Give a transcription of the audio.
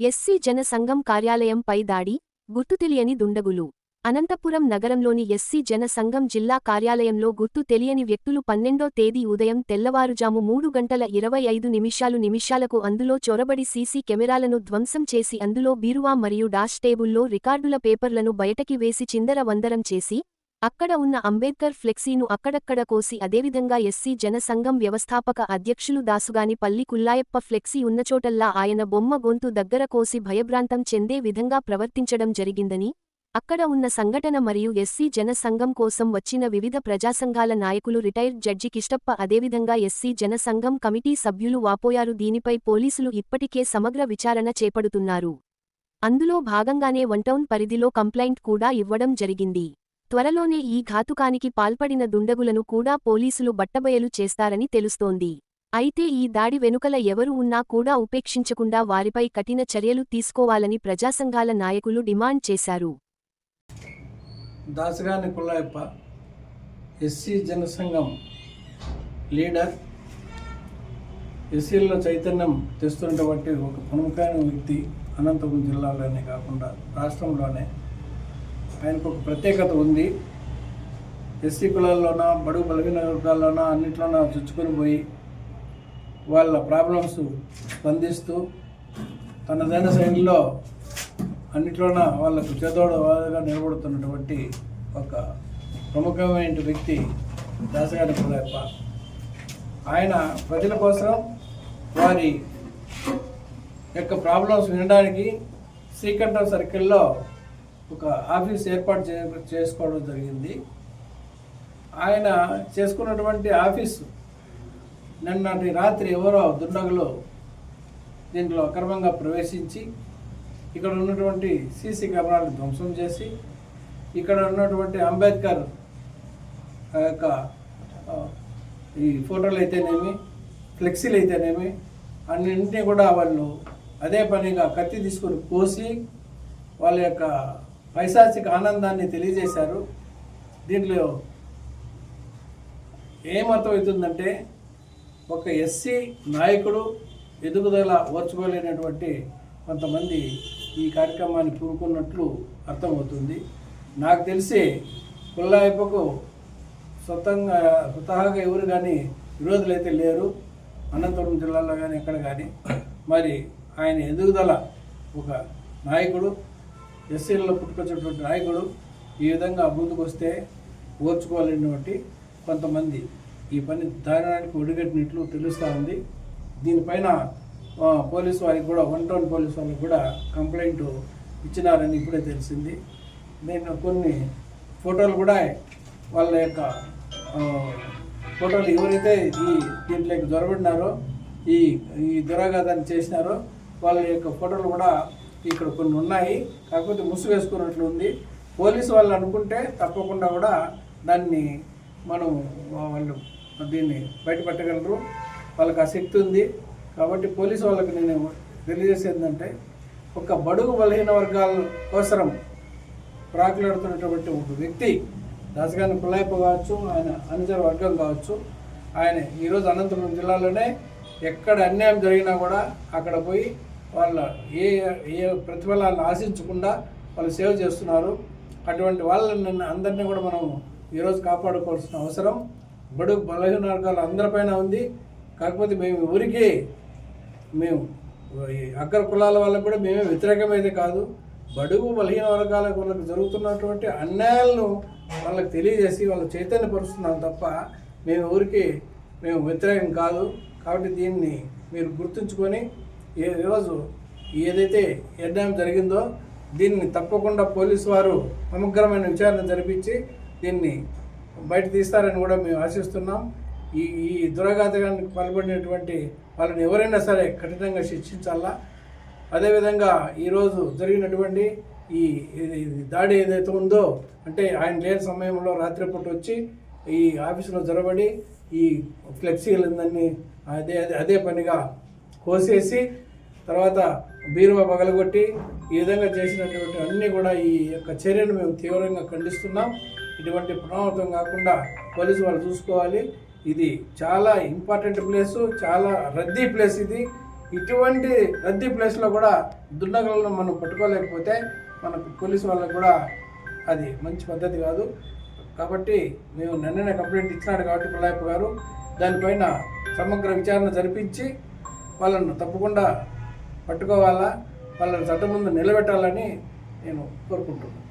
SC జన సంఘం కార్యాలయంపై దాడి గుర్తు తెలియని దుండగులు. అనంతపురం నగరంలోని ఎస్సీ జన సంఘం జిల్లా కార్యాలయంలో గుర్తు తెలియని వ్యక్తులు పన్నెండో తేదీ ఉదయం తెల్లవారుజాము మూడు గంటల ఇరవై ఐదు నిమిషాలు నిమిషాలకు అందులో చొరబడి సీసీ కెమెరాలను ధ్వంసం చేసి అందులో బీరువా మరియు డాష్ టేబుల్లో రికార్డుల పేపర్లను బయటకి వేసి చిందర వందరం చేసి అక్కడ ఉన్న అంబేద్కర్ ఫ్లెక్సీను అక్కడక్కడ కోసి అదేవిధంగా ఎస్సీ జనసంఘం వ్యవస్థాపక అధ్యక్షులు దాసుగాని పల్లి కుల్లాయప్ప ఫ్లెక్సీ ఉన్నచోటల్లా ఆయన బొమ్మ గొంతు దగ్గర కోసి భయభ్రాంతం చెందే విధంగా ప్రవర్తించడం జరిగిందని అక్కడ ఉన్న సంఘటన మరియు ఎస్సీ జనసంఘం కోసం వచ్చిన వివిధ ప్రజాసంఘాల నాయకులు రిటైర్డ్ జడ్జి కిష్టప్ప అదేవిధంగా ఎస్సీ జనసంఘం కమిటీ సభ్యులు వాపోయారు. దీనిపై పోలీసులు ఇప్పటికే సమగ్ర విచారణ చేపడుతున్నారు. అందులో భాగంగానే వన్టౌన్ పరిధిలో కంప్లైంట్ కూడా ఇవ్వడం జరిగింది. త్వరలోనే ఈ ఘాతుకానికి పాల్పడిన దుండగులను కూడా పోలీసులు బట్టబయలు చేస్తారని తెలుస్తోంది. అయితే ఈ దాడి వెనుకల ఎవరు ఉన్నా కూడా ఉపేక్షించకుండా వారిపై కఠిన చర్యలు తీసుకోవాలని ప్రజాసంఘాల నాయకులు డిమాండ్ చేశారు. దాసగాని కుల్లాయప్ప ఎస్సీ జనసంఘం లీడర్ ఎస్సీల్లో చైతన్యం తెస్తున్నటువంటి ఒక ప్రముఖమైన వ్యక్తి అనంతపురం జిల్లాలోనే కాకుండా రాష్ట్రంలోనే ఆయనకు ఒక ప్రత్యేకత ఉంది. ఎస్సీ కులాల్లోన బడుగు బలగిన వర్గాల్లోన అన్నిట్లోన చుచ్చుకొని పోయి వాళ్ళ ప్రాబ్లమ్స్ స్పందిస్తూ తనదైన శైలిలో అన్నిట్లోన వాళ్ళకు చేదోడగా నిలబడుతున్నటువంటి ఒక ప్రముఖమైన వ్యక్తి దాసగారి పుల్లయ్యప్ప. ఆయన ప్రజల కోసం వారి యొక్క ప్రాబ్లమ్స్ వినడానికి శ్రీకంఠం సర్కిల్లో ఒక ఆఫీస్ ఏర్పాటు చే చేసుకోవడం జరిగింది. ఆయన చేసుకున్నటువంటి ఆఫీసు నిన్నటి రాత్రి ఎవరో దుండగులు దీంట్లో అక్రమంగా ప్రవేశించి ఇక్కడ ఉన్నటువంటి సీసీ కెమెరాలను ధ్వంసం చేసి ఇక్కడ ఉన్నటువంటి అంబేద్కర్ ఆ యొక్క ఈ ఫోటోలు అయితేనేమి ఫ్లెక్సీలు అయితేనేమి అన్నింటినీ కూడా వాళ్ళు అదే పనిగా కత్తి తీసుకొని కోసి వాళ్ళ యొక్క పైశాచిక ఆనందాన్ని తెలియజేశారు. దీంట్లో ఏమర్థమవుతుందంటే ఒక ఎస్సీ నాయకుడు ఎదుగుదల ఓర్చుకోలేనటువంటి కొంతమంది ఈ కార్యక్రమాన్ని పూనుకున్నట్లు అర్థమవుతుంది. నాకు తెలిసి కుల్లాయిపకు స్వతంగా స్వతహాగా ఎవరు కానీ విరోధులు అయితే లేరు. అనంతపురం జిల్లాలో కానీ ఎక్కడ కానీ మరి ఆయన ఎదుగుదల ఒక నాయకుడు ఎస్సీలలో పుట్టుకొచ్చేటువంటి నాయకుడు ఈ విధంగా ముందుకు వస్తే ఓర్చుకోలేనటువంటి కొంతమంది ఈ పని దారుణానికి ఒడిగట్టినట్లు తెలుస్తూ ఉంది. దీనిపైన పోలీసు వారికి కూడా వన్ టౌన్ పోలీసు వాళ్ళకి కూడా కంప్లైంట్ ఇచ్చినారని ఇప్పుడే తెలిసింది. నేను కొన్ని ఫోటోలు కూడా వాళ్ళ యొక్క ఫోటోలు ఎవరైతే ఈ దీంట్లోకి దొరబడినారో ఈ ఈ దురాఘాతాన్ని చేసినారో వాళ్ళ యొక్క ఫోటోలు కూడా ఇక్కడ కొన్ని ఉన్నాయి. కాకపోతే ముసుగు వేసుకున్నట్లు ఉంది. పోలీసు వాళ్ళు అనుకుంటే తప్పకుండా కూడా దాన్ని మనం వాళ్ళు దీన్ని బయటపెట్టగలరు. వాళ్ళకి ఆ శక్తి ఉంది. కాబట్టి పోలీసు వాళ్ళకి నేను తెలియజేసేది ఏంటంటే ఒక బడుగు బలహీన వర్గాల కోసరం ప్రాకులాడుతున్నటువంటి ఒక వ్యక్తి దాసగాని పుల్లాయప్ప కావచ్చు ఆయన అనుచర వర్గం కావచ్చు ఆయన ఈరోజు అనంతపురం జిల్లాలోనే ఎక్కడ అన్యాయం జరిగినా కూడా అక్కడ పోయి వాళ్ళ ఏ ఏ ప్రతిఫలాలను ఆశించకుండా వాళ్ళు సేవ చేస్తున్నారు. అటువంటి వాళ్ళని అందరినీ కూడా మనం ఈరోజు కాపాడుకోవాల్సిన అవసరం. బడుగు బలహీన వర్గాలు అందరిపైన ఉంది. కాకపోతే మేము ఊరికే మేము ఈ అగ్ర కులాల వల్ల కూడా మేమే వ్యతిరేకమైతే కాదు. బడుగు బలహీన వర్గాల వాళ్ళకి జరుగుతున్నటువంటి అన్యాయాలను వాళ్ళకి తెలియజేసి వాళ్ళు చైతన్యపరుస్తున్నాం తప్ప మేము ఊరికి మేము వ్యతిరేకం కాదు. కాబట్టి దీన్ని మీరు గుర్తుంచుకొని ఏ రోజు ఏదైతే అన్యాయం జరిగిందో దీన్ని తప్పకుండా పోలీసు వారు సమగ్రమైన విచారణ జరిపించి దీన్ని బయట తీస్తారని కూడా మేము ఆశిస్తున్నాం. ఈ ఈ దురాఘాతకానికి పాల్పడినటువంటి వాళ్ళని ఎవరైనా సరే కఠినంగా శిక్షించాలా? అదేవిధంగా ఈరోజు జరిగినటువంటి ఈ దాడి ఏదైతే ఉందో అంటే ఆయన లేని సమయంలో రాత్రిపూట వచ్చి ఈ ఆఫీసులో జొరబడి ఈ ఫ్లెక్సీలందరినీ అదే అదే అదే పనిగా కోసేసి తర్వాత బీరువా పగలగొట్టి ఈ విధంగా చేసినటువంటి అన్నీ కూడా ఈ యొక్క చర్యను మేము తీవ్రంగా ఖండిస్తున్నాం. ఇటువంటి పునరావృతం కాకుండా పోలీసు వాళ్ళు చూసుకోవాలి. ఇది చాలా ఇంపార్టెంట్ ప్లేసు చాలా రద్దీ ప్లేస్ ఇది. ఇటువంటి రద్దీ ప్లేస్లో కూడా దుండగలను మనం పట్టుకోలేకపోతే మన పోలీసు వాళ్ళకు కూడా అది మంచి పద్ధతి కాదు. కాబట్టి మేము నిన్ననే కంప్లైంట్ ఇచ్చినాడు కాబట్టి పుల్లాయప్ప గారు దానిపైన సమగ్ర విచారణ జరిపించి వాళ్ళను తప్పకుండా పట్టుకోవాలా? వాళ్ళని చట్టం ముందు నిలబెట్టాలని నేను కోరుకుంటున్నాను.